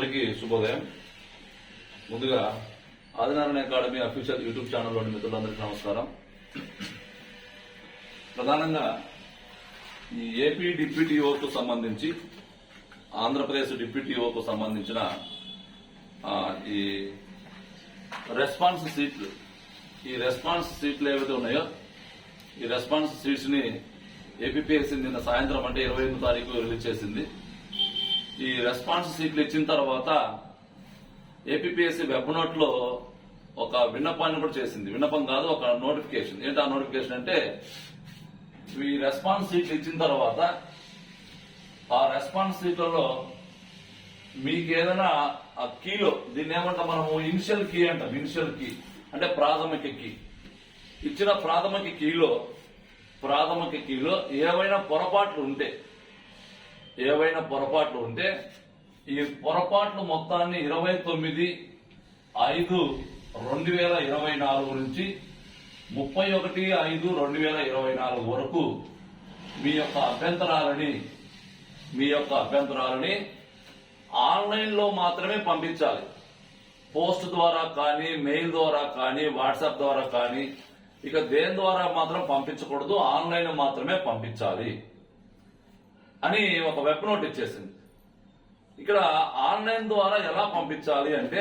అందరికీ శుభోదయం. ముందుగా ఆదినారాయణ అకాడమీ అఫీషియల్ యూట్యూబ్ ఛానల్లోని మిత్రులందరికీ నమస్కారం. ప్రధానంగా ఈ ఏపీ డిప్యూటీఓకు సంబంధించి ఆంధ్రప్రదేశ్ డిప్యూటీఓకు సంబంధించిన ఈ రెస్పాన్స్ సీట్లు ఈ రెస్పాన్స్ సీట్లు ఏవైతే ఉన్నాయో ఈ రెస్పాన్స్ సీట్స్ని ఏపీఎస్సీ నిన్న సాయంత్రం అంటే ఇరవై ఎనిమిది తారీఖు రిలీజ్ చేసింది. ఈ రెస్పాన్స్ సీట్లు ఇచ్చిన తర్వాత ఏపీఎస్సీ వెబ్ నోట్లో ఒక విన్నపాన్ని కూడా చేసింది. విన్నపం కాదు ఒక నోటిఫికేషన్ ఏంటి ఆ నోటిఫికేషన్ అంటే ఈ రెస్పాన్స్ సీట్లు ఇచ్చిన తర్వాత ఆ రెస్పాన్స్ సీట్లలో మీకు ఏదైనా ఆ కీలో దీన్ని ఏమంటాం మనము? ఇనిషియల్ కీ అంటాం. ఇనిషియల్ కీ అంటే ప్రాథమిక కీ ఇచ్చిన ప్రాథమిక కీలో ప్రాథమిక కీలో ఏవైనా పొరపాట్లు ఉంటే ఏవైనా పొరపాట్లు ఉంటే ఈ పొరపాట్లు మొత్తాన్ని ఇరవై తొమ్మిది ఐదు రెండు వేల ఇరవై నాలుగు నుంచి ముప్పై ఒకటి ఐదు రెండు వేల ఇరవై నాలుగు వరకు మీ యొక్క అభ్యంతరాలని మీ యొక్క అభ్యంతరాలని ఆన్లైన్లో మాత్రమే పంపించాలి. పోస్ట్ ద్వారా కానీ మెయిల్ ద్వారా కానీ వాట్సాప్ ద్వారా కానీ ఇక దేని ద్వారా మాత్రం పంపించకూడదు ఆన్లైన్ మాత్రమే పంపించాలి. అని ఒక వెబ్ నోట్ ఇచ్చేసింది. ఇక్కడ ఆన్లైన్ ద్వారా ఎలా పంపించాలి అంటే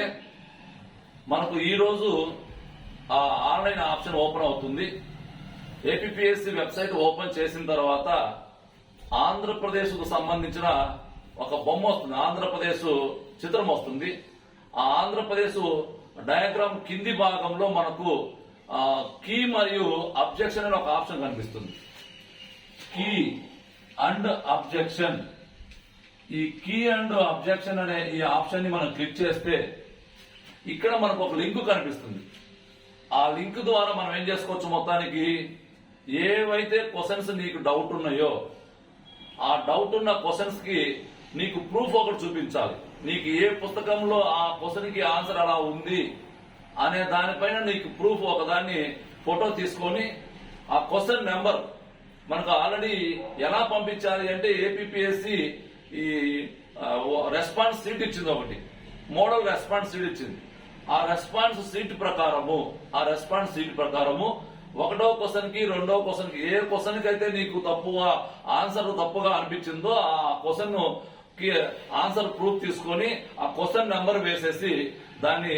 మనకు ఈరోజు ఆ ఆన్లైన్ ఆప్షన్ ఓపెన్ అవుతుంది. ఏపీఎస్సి వెబ్సైట్ ఓపెన్ చేసిన తర్వాత ఆంధ్రప్రదేశ్కు సంబంధించిన ఒక బొమ్మ వస్తుంది. ఆంధ్రప్రదేశ్ చిత్రం వస్తుంది. ఆ ఆంధ్రప్రదేశ్ డయాగ్రామ్ కింది భాగంలో మనకు కీ మరియు అబ్జెక్షన్ అనే ఒక ఆప్షన్ కనిపిస్తుంది. కీ. అండ్ అబ్జెక్షన్ ఈ కీ అండ్ అబ్జెక్షన్ అనే ఈ ఆప్షన్ని మనం క్లిక్ చేస్తే ఇక్కడ మనకు ఒక లింక్ కనిపిస్తుంది. ఆ లింక్ ద్వారా మనం ఏం చేసుకోవచ్చు? మొత్తానికి ఏవైతే క్వశ్చన్స్ నీకు డౌట్ ఉన్నాయో ఆ డౌట్ ఉన్న క్వశ్చన్స్కి నీకు ప్రూఫ్ ఒకటి చూపించాలి. నీకు ఏ పుస్తకంలో ఆ క్వశ్చన్కి ఆన్సర్ అలా ఉంది అనే దానిపైన నీకు ప్రూఫ్ ఒకదాన్ని ఫోటో తీసుకొని ఆ క్వశ్చన్ నెంబర్ మనకు ఆల్రెడీ ఎలా పంపించాలి అంటే ఏపీఎస్సి ఈ రెస్పాన్స్ సీట్ ఇచ్చింది ఒకటి. మోడల్ రెస్పాన్స్ సీట్ ఇచ్చింది. ఆ రెస్పాన్స్ సీట్ ప్రకారము ఆ రెస్పాన్స్ సీట్ ప్రకారము ఒకటో క్వశ్చన్కి రెండో క్వశ్చన్కి ఏ క్వశ్చన్కి అయితే నీకు తప్పుగా ఆన్సర్ తప్పుగా అనిపించిందో ఆ క్వశ్చన్కి ఆన్సర్ ప్రూఫ్ తీసుకొని ఆ క్వశ్చన్ నెంబర్ వేసేసి దాన్ని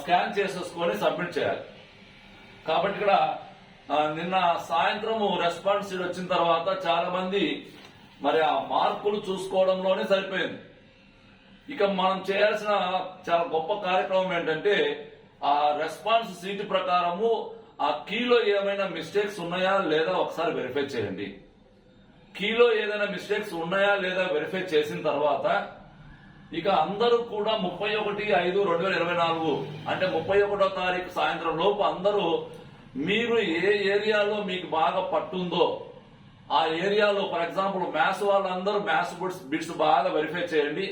స్కాన్ చేసేసుకొని సబ్మిట్ చేయాలి. కాబట్టి ఇక్కడ నిన్న సాయంత్రం రెస్పాన్స్ షీట్ వచ్చిన తర్వాత చాలా మంది మరి ఆ మార్కులు చూసుకోవడంలోనే సరిపోయింది. ఇక మనం చేయాల్సిన చాలా గొప్ప కార్యక్రమం ఏంటంటే ఆ రెస్పాన్స్ సీట్ ప్రకారము ఆ కీలో ఏమైనా మిస్టేక్స్ ఉన్నాయా లేదా ఒకసారి వెరిఫై చేయండి. కీలో ఏదైనా మిస్టేక్స్ ఉన్నాయా లేదా వెరిఫై చేసిన తర్వాత ఇక అందరూ కూడా ముప్పై ఒకటి ఐదు రెండు వేల ఇరవై నాలుగు అంటే ముప్పై ఒకటో తారీఖు సాయంత్రం లోపు అందరూ మీరు ఏ ఏరియాలో మీకు బాగా పట్టుందో ఆ ఏరియాలో ఫర్ ఎగ్జాంపుల్ మ్యాథ్స్ వాళ్ళందరూ మ్యాథ్స్ బిట్స్ బిట్స్ బాగా వెరిఫై చేయండి.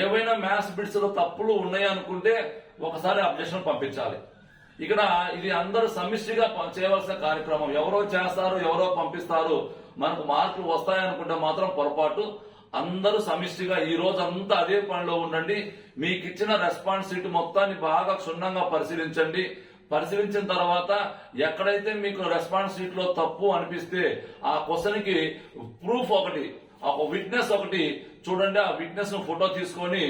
ఏవైనా మ్యాథ్స్ బిట్స్లో తప్పులు ఉన్నాయనుకుంటే ఒకసారి అబ్జెక్షన్ పంపించాలి. ఇక్కడ ఇది అందరూ సమిష్టిగా చేయవలసిన కార్యక్రమం. ఎవరో చేస్తారు ఎవరో పంపిస్తారు మనకు మార్కులు వస్తాయనుకుంటే మాత్రం పొరపాటు. అందరూ సమిష్టిగా ఈ రోజు అంతా అదే పనిలో ఉండండి. మీకు ఇచ్చిన రెస్పాన్సిబిలిటీ మొత్తాన్ని బాగా క్షుణ్ణంగా పరిశీలించండి. పరిశీలించిన తర్వాత ఎక్కడైతే మీకు రెస్పాన్స్ షీట్లో తప్పు అనిపిస్తే ఆ క్వశ్చన్కి ప్రూఫ్ ఒకటి ఒక విట్నెస్ ఒకటి చూడండి. ఆ విట్నెస్ను ఫోటో తీసుకొని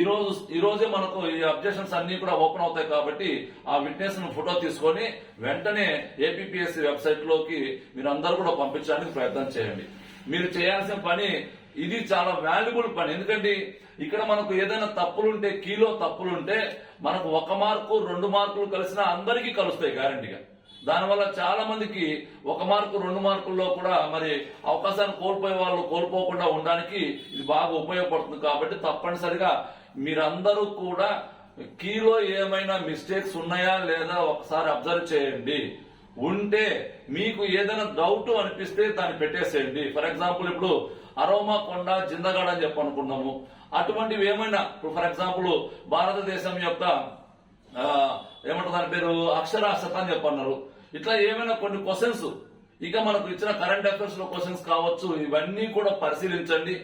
ఈ రోజు ఈ రోజే మనకు ఈ అబ్జెక్షన్స్ అన్ని కూడా ఓపెన్ అవుతాయి కాబట్టి ఆ విట్నెస్ను ఫోటో తీసుకొని వెంటనే ఏపీఎస్సి వెబ్సైట్లోకి మీరు అందరూ కూడా పంపించడానికి ప్రయత్నం చేయండి. మీరు చేయాల్సిన పని ఇది చాలా వాల్యుబుల్ పని. ఎందుకంటే ఇక్కడ మనకు ఏదైనా తప్పులుంటే కీలో తప్పులుంటే మనకు ఒక మార్కు రెండు మార్కులు కలిసినా అందరికీ కలుస్తాయి గ్యారంటీగా దానివల్ల చాలా మందికి ఒక మార్కు రెండు మార్కుల్లో కూడా మరి అవకాశాన్ని కోల్పోయే వాళ్ళు కోల్పోకుండా ఉండడానికి ఇది బాగా ఉపయోగపడుతుంది కాబట్టి తప్పనిసరిగా మీరందరూ కూడా కీలో ఏమైనా మిస్టేక్స్ ఉన్నాయా లేదా ఒకసారి అబ్జర్వ్ చేయండి. ఉంటే మీకు ఏదైనా డౌట్ అనిపిస్తే దాన్ని పెట్టేసేయండి. ఫర్ ఎగ్జాంపుల్ ఇప్పుడు అరోమా కొండ జిందగాడ అని చెప్పనుకున్నాము అటువంటివి ఏమైనా ఇప్పుడు ఫర్ ఎగ్జాంపుల్ భారతదేశం యొక్క ఏమంటారు దాని పేరు అక్షరాస్యత అని చెప్పన్నారు. ఇట్లా ఏమైనా కొన్ని క్వశ్చన్స్ ఇక మనకు ఇచ్చిన కరెంట్ అఫైర్స్లో క్వశ్చన్స్ కావచ్చు ఇవన్నీ కూడా పరిశీలించండి.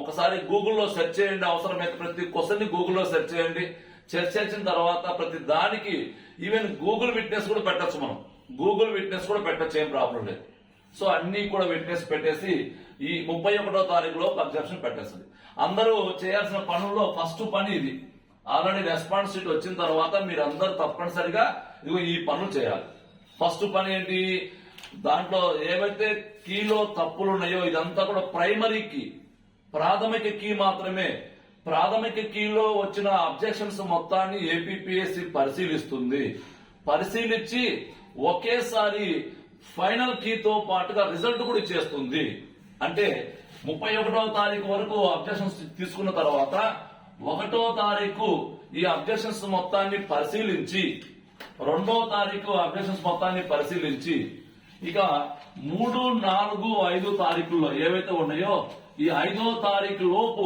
ఒకసారి గూగుల్లో సెర్చ్ చేయండి అవసరమైతే ప్రతి క్వశ్చన్ని గూగుల్లో సెర్చ్ చేయండి. సెర్చ్ చేసిన తర్వాత ప్రతి దానికి ఈవెన్ గూగుల్ విట్నెస్ కూడా పెట్టొచ్చు మనం. గూగుల్ విట్నెస్ కూడా పెట్టచ్చు ఏం ప్రాబ్లం లేదు. సో అన్ని కూడా విట్నెస్ పెట్టేసి ఈ ముప్పై ఒకటో తారీఖులో అబ్జెక్షన్ పెట్టేస్తుంది. అందరూ చేయాల్సిన పనుల్లో ఫస్ట్ పని ఇది. ఆల్రెడీ రెస్పాన్సిబిలిటీ షీట్ వచ్చిన తర్వాత మీరు అందరు తప్పనిసరిగా ఇదిగో ఈ పనులు చేయాలి. ఫస్ట్ పని ఏంటి? దాంట్లో ఏవైతే కీలో తప్పులు ఉన్నాయో ఇదంతా కూడా ప్రైమరీ కీ ప్రాథమిక కీ మాత్రమే. ప్రాథమిక కీలో వచ్చిన అబ్జెక్షన్స్ మొత్తాన్ని ఏపీపీఎస్సి పరిశీలిస్తుంది. పరిశీలించి ఒకేసారి ఫైనల్ కీతో పాటుగా రిజల్ట్ కూడా ఇచ్చేస్తుంది. అంటే ముప్పై ఒకటో తారీఖు వరకు అబ్జెక్షన్స్ తీసుకున్న తర్వాత ఒకటో తారీఖు ఈ అబ్జెక్షన్స్ మొత్తాన్ని పరిశీలించి రెండో తారీఖు అబ్జెక్షన్స్ మొత్తాన్ని పరిశీలించి ఇక మూడు నాలుగు ఐదు తారీఖుల్లో ఏవైతే ఉన్నాయో ఈ ఐదో తారీఖు లోపు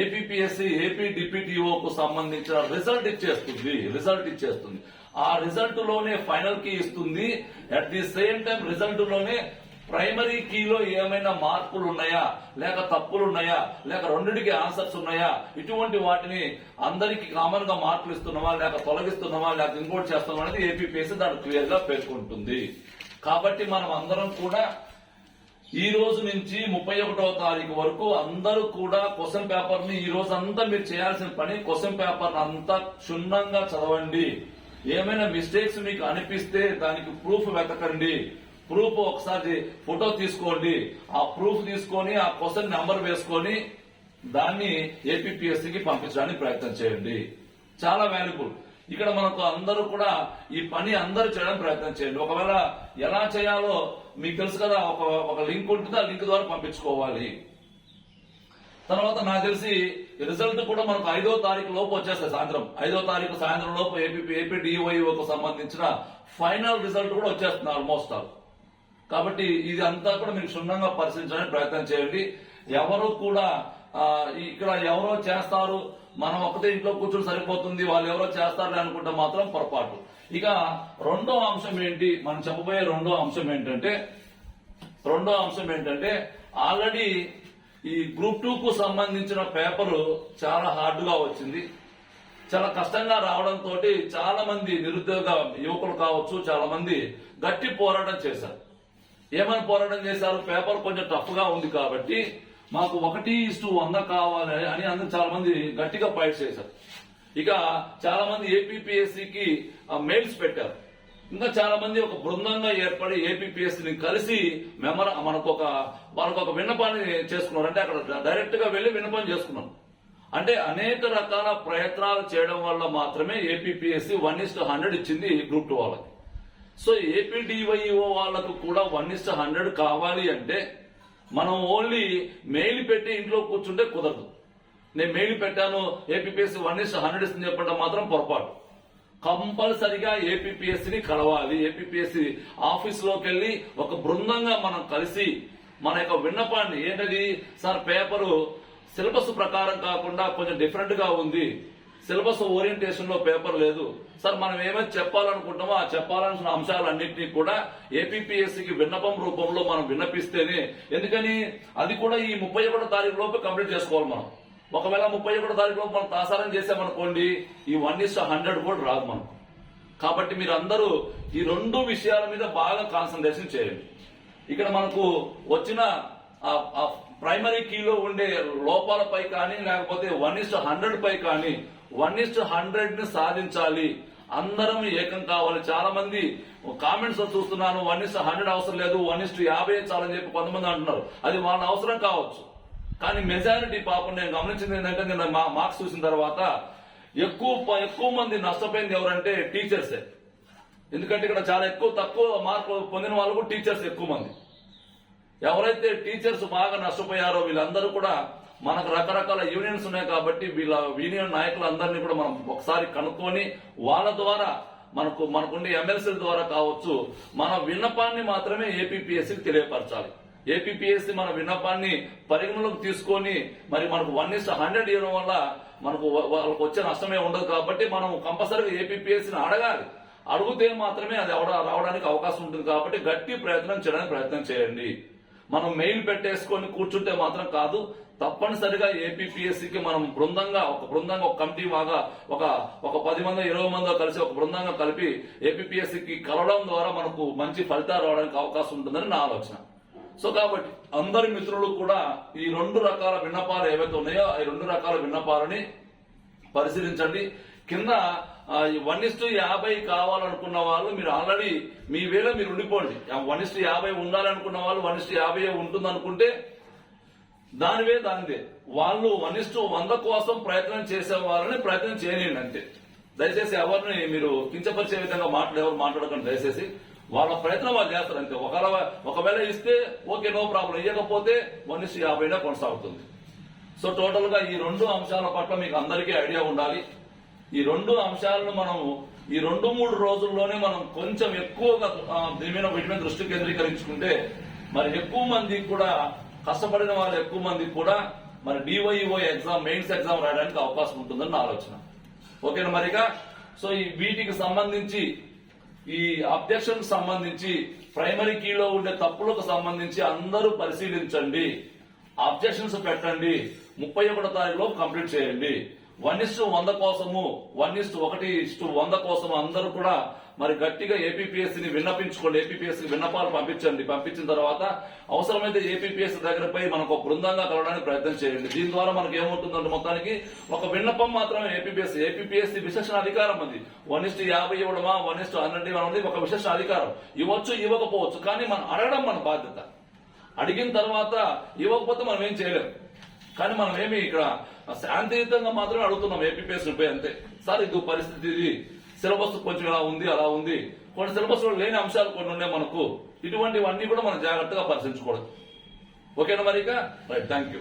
ఏపీఎస్సి ఏపీ డిప్యూటీఓకు సంబంధించిన రిజల్ట్ ఇచ్చేస్తుంది రిజల్ట్ ఇచ్చేస్తుంది. ఆ రిజల్ట్లోనే ఫైనల్కి ఇస్తుంది. అట్ ది సేమ్ టైం రిజల్ట్లోనే ప్రైమరీ కీలో ఏమైనా మార్పులు ఉన్నాయా లేక తప్పులు ఉన్నాయా లేక రెండింటికి ఆన్సర్స్ ఉన్నాయా? ఇటువంటి వాటిని అందరికి కామన్గా మార్పులు ఇస్తున్నామా లేక తొలగిస్తున్నామా లేక ఇంకోటి చేస్తున్నామా అనేది ఏపీఎస్సీ దాన్ని క్లియర్గా పేర్కొంటుంది. కాబట్టి మనం అందరం కూడా ఈ రోజు నుంచి ముప్పై ఒకటవ తారీఖు వరకు అందరూ కూడా క్వశ్చన్ పేపర్ని ఈ రోజు అంతా మీరు చేయాల్సిన పని క్వశ్చన్ పేపర్ అంతా క్షుణ్ణంగా చదవండి. ఏమైనా మిస్టేక్స్ మీకు అనిపిస్తే దానికి ప్రూఫ్ వెతకండి. ప్రూఫ్ ఒకసారి ఫోటో తీసుకోండి. ఆ ప్రూఫ్ తీసుకొని ఆ క్వశ్చన్ నెంబర్ వేసుకొని దాన్ని ఏపీఎస్సీకి పంపించడానికి ప్రయత్నం చేయండి. చాలా వాల్యుబుల్ ఇక్కడ మనకు అందరూ కూడా ఈ పని అందరూ చేయడానికి ప్రయత్నం చేయండి. ఒకవేళ ఎలా చేయాలో మీకు తెలుసు కదా ఒక ఒక లింక్ ఉంటుంది ఆ లింక్ ద్వారా పంపించుకోవాలి. తర్వాత నాకు తెలిసి రిజల్ట్ కూడా మనకు ఐదో తారీఖు లోపు వచ్చేస్తాయి సాయంత్రం. ఐదో తారీఖు సాయంత్రం లోపు ఏపీ ఏపీ డిఓఈఓకు సంబంధించిన ఫైనల్ రిజల్ట్ కూడా వచ్చేస్తుంది ఆల్మోస్ట్ ఆల్. కాబట్టి ఇది అంతా కూడా మీరు క్షుణ్ణంగా పరిశీలించడానికి ప్రయత్నం చేయండి. ఎవరు కూడా ఇక్కడ ఎవరో చేస్తారు మనం ఒకటే ఇంట్లో కూర్చొని సరిపోతుంది వాళ్ళు ఎవరో చేస్తారని అనుకుంటే మాత్రం పొరపాటు. ఇక రెండో అంశం ఏంటి? మనం చెప్పబోయే రెండో అంశం ఏంటంటే రెండో అంశం ఏంటంటే ఆల్రెడీ ఈ గ్రూప్ టూ కు సంబంధించిన పేపర్ చాలా హార్డ్గా వచ్చింది. చాలా కష్టంగా రావడంతో చాలా మంది నిరుద్యోగ యువకులు కావచ్చు చాలా మంది గట్టి పోరాటం చేశారు. ఏమని పోరాటం చేశారు? పేపర్ కొంచెం టఫ్గా ఉంది కాబట్టి మాకు ఒకటి ఇస్టు వంద కావాలి అని అందరూ చాలా మంది గట్టిగా ఫైట్ చేశారు. ఇక చాలా మంది ఏపీపీఎస్సికి మెయిల్స్ పెట్టారు. ఇంకా చాలా మంది ఒక బృందంగా ఏర్పడి ఏపీపీఎస్సీని కలిసి మెమర మనకు ఒక వాళ్ళకు ఒక విన్నపాన్ని చేసుకున్నారు. అంటే అక్కడ డైరెక్ట్గా వెళ్ళి విన్నపం చేసుకున్నాం అంటే అనేక రకాల ప్రయత్నాలు చేయడం వల్ల మాత్రమే ఏపీపీఎస్సీ వన్ ఇస్ హండ్రెడ్ ఇచ్చింది గ్రూప్ టూ వాళ్ళకి. సో ఏపీడీవైఓ వాళ్ళకు కూడా వన్ ఇస్ హండ్రెడ్ కావాలి అంటే మనం ఓన్లీ మెయిల్ పెట్టి ఇంట్లో కూర్చుంటే కుదరదు. నేను మెయిల్ పెట్టాను ఏపీఎస్సీ వన్ ఇస్ హండ్రెడ్ ఇస్తుంది చెప్పడం మాత్రం పొరపాటు. కంపల్సరిగా ఏపీపీఎస్సీని కలవాలి. ఏపీఎస్సీ ఆఫీస్ వెళ్ళి ఒక బృందంగా మనం కలిసి మన యొక్క విన్నపాన్ని ఏంటది? సార్ పేపరు సిలబస్ ప్రకారం కాకుండా కొంచెం డిఫరెంట్గా ఉంది. సిలబస్ ఓరియంటేషన్లో పేపర్ లేదు. సార్ మనం ఏమైతే చెప్పాలనుకుంటామో ఆ చెప్పాలనుకున్న అంశాలన్నింటినీ కూడా ఏపీఎస్సికి విన్నపం రూపంలో మనం విన్నపిస్తేనే ఎందుకని అది కూడా ఈ ముప్పై ఒకటో తారీఖు లోపు కంప్లీట్ చేసుకోవాలి మనం. ఒకవేళ ముప్పై ఒకటో తారీఖు లోపు మనం తాసారం చేసామనుకోండి ఈ వన్ ఇస్ హండ్రెడ్ కూడా రాదు మనం. కాబట్టి మీరు అందరూ ఈ రెండు విషయాల మీద బాగా కాన్సన్ట్రేషన్ చేయండి. ఇక్కడ మనకు వచ్చిన ప్రైమరీ కీలో ఉండే లోపాలపై కానీ లేకపోతే వన్ ఇస్ హండ్రెడ్ పై కానీ వన్ ఇస్ హండ్రెడ్ని సాధించాలి. అందరం ఏకం కావాలి. చాలా మంది కామెంట్స్ చూస్తున్నాను వన్ ఇస్ హండ్రెడ్ అవసరం లేదు వన్ ఇస్ యాభై చాలని చెప్పి కొంతమంది అంటున్నారు. అది వాళ్ళ అవసరం కావచ్చు. కానీ మెజారిటీ పాపం నేను గమనించింది ఏంటంటే నేను మా మార్క్స్ చూసిన తర్వాత ఎక్కువ ఎక్కువ మంది నష్టపోయింది ఎవరంటే టీచర్సే. ఎందుకంటే ఇక్కడ చాలా ఎక్కువ తక్కువ మార్కులు పొందిన వాళ్ళు కూడా టీచర్స్ ఎక్కువ మంది. ఎవరైతే టీచర్స్ బాగా నష్టపోయారో వీళ్ళందరూ కూడా మనకు రకరకాల యూనియన్స్ ఉన్నాయి కాబట్టి వీళ్ళ యూనియన్ నాయకులందరినీ కూడా మనం ఒకసారి కనుక్కొని వాళ్ళ ద్వారా మనకు మనకుండే ఎమ్మెల్సీల ద్వారా కావచ్చు మన విన్నపాన్ని మాత్రమే ఏపీపీఎస్సీకి తెలియపరచాలి. ఏపీపీఎస్సీ మన విన్నపాన్ని పరిగణలోకి తీసుకొని మరి మనకు వన్ ఇస్ హండ్రెడ్ ఇవ్వడం వల్ల మనకు వాళ్ళకు వచ్చే నష్టమే ఉండదు కాబట్టి మనం కంపల్సరీగా ఏపీపీఎస్సీని అడగాలి. అడిగితే మాత్రమే అది రావడానికి అవకాశం ఉంటుంది కాబట్టి గట్టి ప్రయత్నం చేయడానికి ప్రయత్నం చేయండి. మనం మెయిల్ పెట్టేసుకొని కూర్చుంటే మాత్రం కాదు తప్పనిసరిగా ఏపీపీఎస్సీకి మనం బృందంగా ఒక బృందంగా ఒక కమిటీ బాగా ఒక ఒక పది మంది ఇరవై మంది కలిసి ఒక బృందంగా కలిపి ఏపీపీఎస్సీకి కలవడం ద్వారా మనకు మంచి ఫలితాలు రావడానికి అవకాశం ఉంటుందని నా ఆలోచన. సో కాబట్టి అందరి మిత్రులు కూడా ఈ రెండు రకాల విన్నపాలు ఏవైతే ఉన్నాయో ఈ రెండు రకాల విన్నపాలని పరిశీలించండి. కింద వన్ ఇస్టు యాభై కావాలనుకున్న వాళ్ళు మీరు ఆల్రెడీ మీ వేళ మీరు ఉండిపోండి. వన్ ఇస్టు యాభై ఉండాలనుకున్న వాళ్ళు వన్ ఇస్టు యాభై ఉంటుంది అనుకుంటే దానివే దానిదే. వాళ్ళు వన్ ఇస్టు వంద కోసం ప్రయత్నం చేసే వాళ్ళని ప్రయత్నం చేయలేండి అంతే. దయచేసి ఎవరిని మీరు కించపరిచే విధంగా మాట్లాడేవారు ఎవరు మాట్లాడకండి దయచేసి. వాళ్ళ ప్రయత్నం వాళ్ళు చేస్తారు అంతే. ఒకవేళ ఒకవేళ ఇస్తే ఓకే నో ప్రాబ్లం. ఇవ్వకపోతే వన్ ఇస్టు యాభైనా కొనసాగుతుంది. సో టోటల్గా ఈ రెండు అంశాల పట్ల మీకు అందరికీ ఐడియా ఉండాలి. ఈ రెండు అంశాలను మనం ఈ రెండు మూడు రోజుల్లోనే మనం కొంచెం ఎక్కువగా దీని మీద వీటి మీద దృష్టి కేంద్రీకరించుకుంటే మరి ఎక్కువ మందికి కూడా కష్టపడిన వాళ్ళు ఎక్కువ మందికి కూడా మరి డివైఓ ఎగ్జామ్ మెయిన్స్ ఎగ్జామ్ రాయడానికి అవకాశం ఉంటుందని నా ఆలోచన. ఓకేనా మరిగా? సో ఈ వీటికి సంబంధించి ఈ అబ్జెక్షన్ సంబంధించి ప్రైమరీ కీలో ఉండే తప్పులకు సంబంధించి అందరూ పరిశీలించండి. అబ్జెక్షన్స్ పెట్టండి. ముప్పై ఒకటో తారీఖులో కంప్లీట్ చేయండి. వన్ ఇస్టు వంద కోసము వన్ ఇస్టు ఒకటి ఇస్టు వంద కోసం అందరూ కూడా మరి గట్టిగా ఏపీపీఎస్సీని విన్నపించుకోండి ఏపీపీఎస్సీ విన్నపాలు పంపించండి. పంపించిన తర్వాత అవసరమైతే ఏపీపీఎస్సీ దగ్గరపై మనకు ఒక బృందంగా కలవడానికి ప్రయత్నం చేయండి. దీని ద్వారా మనకి ఏమవుతుందంటే మొత్తానికి ఒక విన్నపం మాత్రమే ఏపీపీఎస్సీ ఏపీపీఎస్సీ విశేషణ అధికారం అది. వన్ ఇస్టు యాభై ఇవ్వడమా వన్ ఇస్టు హండ్రెడ్ ఇవ్వడం ఒక విశేషణ అధికారం. ఇవ్వచ్చు ఇవ్వకపోవచ్చు కానీ మనం అడగడం మన బాధ్యత. అడిగిన తర్వాత ఇవ్వకపోతే మనం ఏం చేయలేం. కానీ మనం ఏమి ఇక్కడ శాంతియుతంగా మాత్రమే అడుగుతున్నాం ఏపీపీఎస్ పోయి అంతే. సార్ ఇది పరిస్థితి ఇది. సిలబస్ కొంచెం ఇలా ఉంది అలా ఉంది. కొన్ని సిలబస్లో లేని అంశాలు కొన్ని ఉన్నాయి మనకు. ఇటువంటివన్నీ కూడా మనం జాగ్రత్తగా పరిశీలించుకోవడం ఓకేనా మరి ఇక రైట్ థ్యాంక్ యూ